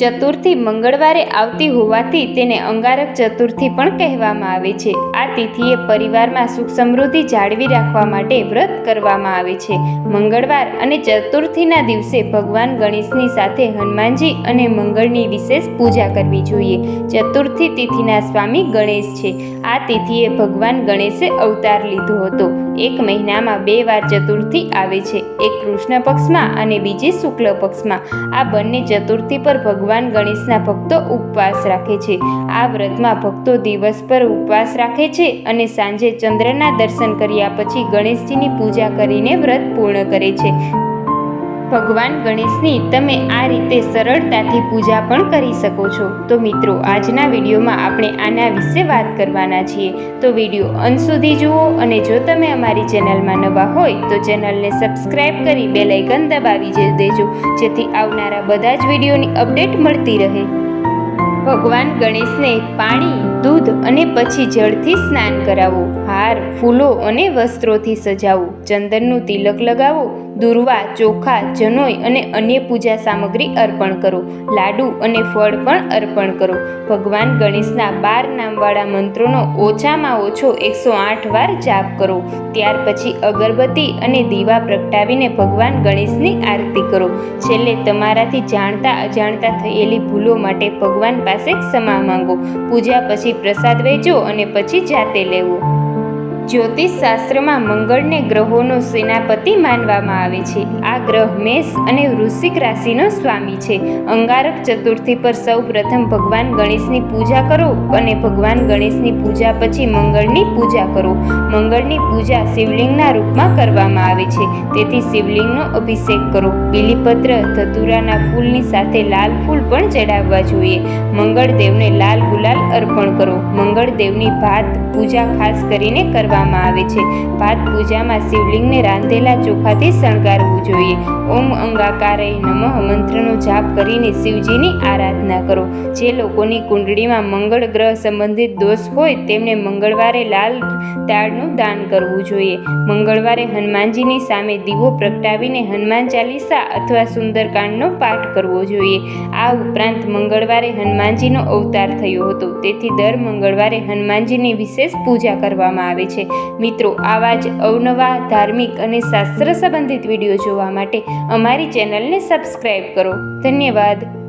ચતુર્થી મંગળવારે આવતી હોવાથી તેને અંગારક ચતુર્થી પણ કહેવામાં આવે છે. આ તિથિએ પરિવારમાં સુખ સમૃદ્ધિ જાળવી રાખવા માટે વ્રત કરવામાં આવે છે. મંગળવાર અને ચતુર્થીના દિવસે ભગવાન ગણેશની સાથે હનુમાનજી અને મંગળની વિશેષ પૂજા કરવી જોઈએ. ચતુર્થી તિથિના સ્વામી ગણેશ છે. આ તિથિએ ભગવાન ગણેશે અવતાર લીધો હતો. એક મહિનામાં બે વાર ચતુર્થી આવે છે. એક કૃષ્ણ પક્ષમાં અને બીજી શુક્લ પક્ષમાં. આ બંને ચતુર્થી પર ભગવાન ગણેશના ભક્તો ઉપવાસ રાખે છે. આ વ્રતમાં ભક્તો દિવસ પર ઉપવાસ રાખે છે અને સાંજે ચંદ્રના દર્શન કર્યા પછી ગણેશજીની પૂજા કરીને વ્રત પૂર્ણ કરે છે. ભગવાન ગણેશની તમે આ રીતે સરળતાથી પૂજા પણ કરી શકો છો. તો મિત્રો, આજના વિડીયોમાં આપણે આના વિશે વાત કરવાના છીએ. તો વીડિયો અંત સુધી જુઓ અને જો તમે અમારી ચેનલમાં નવા હોય, તો ચેનલને સબસ્ક્રાઈબ કરી બેલ આઇકન દબાવી દેજો, જેથી આવનારા બધા જ વિડીયોની અપડેટ મળતી રહે. ભગવાન ગણેશને પાણી, દૂધ અને પછી જળથી સ્નાન કરાવો. હાર, ફૂલો અને વસ્ત્રોથી સજાવો. ચંદનનું તિલક લગાવો દુર્વા, ચોખા, જનોઈ અને અન્ય પૂજા સામગ્રી અર્પણ કરો. લાડુ અને ફળ પણ અર્પણ કરો. ભગવાન ગણેશના બાર નામવાળા મંત્રોનો ઓછામાં ઓછો એકસો આઠ વાર જાપ કરો. ત્યાર પછી અગરબત્તી અને દીવા પ્રગટાવીને ભગવાન ગણેશની આરતી કરો. છેલ્લે તમારાથી જાણતા અજાણતા થયેલી ભૂલો માટે ભગવાન પાસે ક્ષમા માંગો. પૂજા પછી પ્રસાદ વહેંચો અને પછી જાતે લેવો. જ્યોતિષ શાસ્ત્રમાં મંગળને ગ્રહોનો સેનાપતિ માનવામાં આવે છે. આ ગ્રહ મેષ અને વૃશ્ચિક રાશિનો સ્વામી છે. અંગારક ચતુર્થી પર સૌ પ્રથમ ભગવાન ગણેશની પૂજા કરો અને ભગવાન ગણેશની પૂજા પછી મંગળની પૂજા કરો. મંગળની પૂજા શિવલિંગના રૂપમાં કરવામાં આવે છે. તેથી શિવલિંગનો અભિષેક કરો. બીલીપત્ર, ધતુરાના ફૂલની સાથે લાલ ફૂલ પણ ચડાવવા જોઈએ. મંગળદેવને લાલ ગુલાલ અર્પણ કરો. મંગળદેવની ભાત પૂજા ખાસ કરીને કરવામાં આવે છે. ભાત પૂજામાં શિવલિંગને રાંધેલા ચોખાથી શણગારવું જોઈએ. ઓમ અંગાકારે નમઃ મંત્રનો જાપ કરીને શિવજીની આરાધના કરો. જે લોકોની કુંડળીમાં મંગળ ગ્રહ સંબંધિત દોષ હોય તેમને મંગળવારે લાલ દાળનું દાન કરવું જોઈએ. મંગળવારે હનુમાનજીની સામે દીવો પ્રગટાવીને હનુમાન ચાલીસા અથવા સુંદરકાંડનો પાઠ કરવો જોઈએ. આ ઉપરાંત મંગળવારે હનુમાનજીનો અવતાર થયો હતો. તેથી દર મંગળવારે હનુમાનજીની વિશેષ પૂજા કરવામાં આવે છે. મિત્રો, આવા જ અવનવા ધાર્મિક અને શાસ્ત્ર સંબંધિત વીડિયો જોવા માટે અમારી ચેનલને સબસ્ક્રાઈબ કરો. ધન્યવાદ.